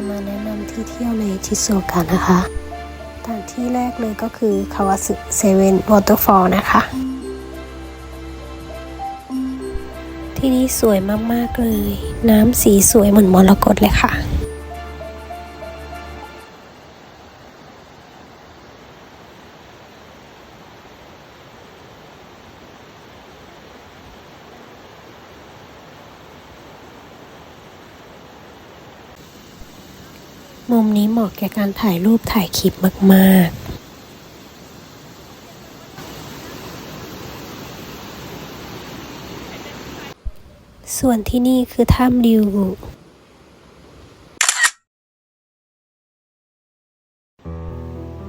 จะมาแนะนำที่เที่ยวในชิโซกะนะคะสถานที่แรกเลยก็คือคาวาสึเซเว่นวอเตอร์ฟอลนะคะ ที่นี่สวยมาก ๆ เลย น้ำสีสวยเหมือนมรกตเลยค่ะ มุมนี้เหมาะแก่การถ่ายรูปถ่ายคลิปมากๆส่วนที่นี่คือถ้ำริวบุ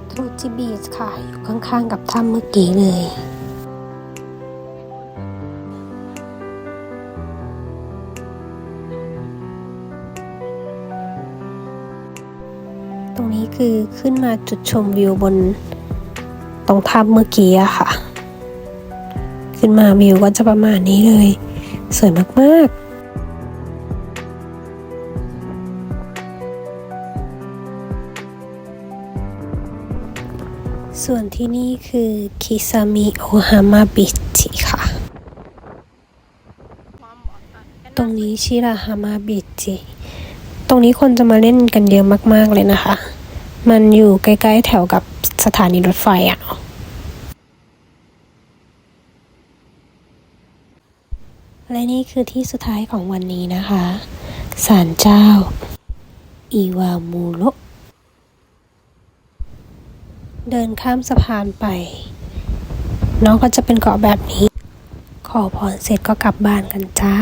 โทจิบีชค่ะ อยู่ข้างๆกับถ้ำเมื่อกี้เลย ตรงนี้คือขึ้นมาจุดชมวิวบนตรงถ้ำเมื่อกี้อะค่ะ ขึ้นมาวิวก็จะประมาณนี้เลย สวยมากๆส่วนที่นี่คือคิซามิโอฮามาบิชิค่ะ ตรงนี้ชิราฮามาบิจิ ตรงนี้คนจะมาเล่นกันเยอะมาก ๆ เลยนะคะ มันอยู่ใกล้ ๆ แถวกับสถานีรถไฟอะเนาะและนี่คือที่สุดท้ายของวันนี้นะคะศาลเจ้า อิวามูโระเดินข้ามสะพานไป น้องก็จะเป็นเกาะแบบนี้ ขอพรเสร็จก็กลับบ้านกันจ้า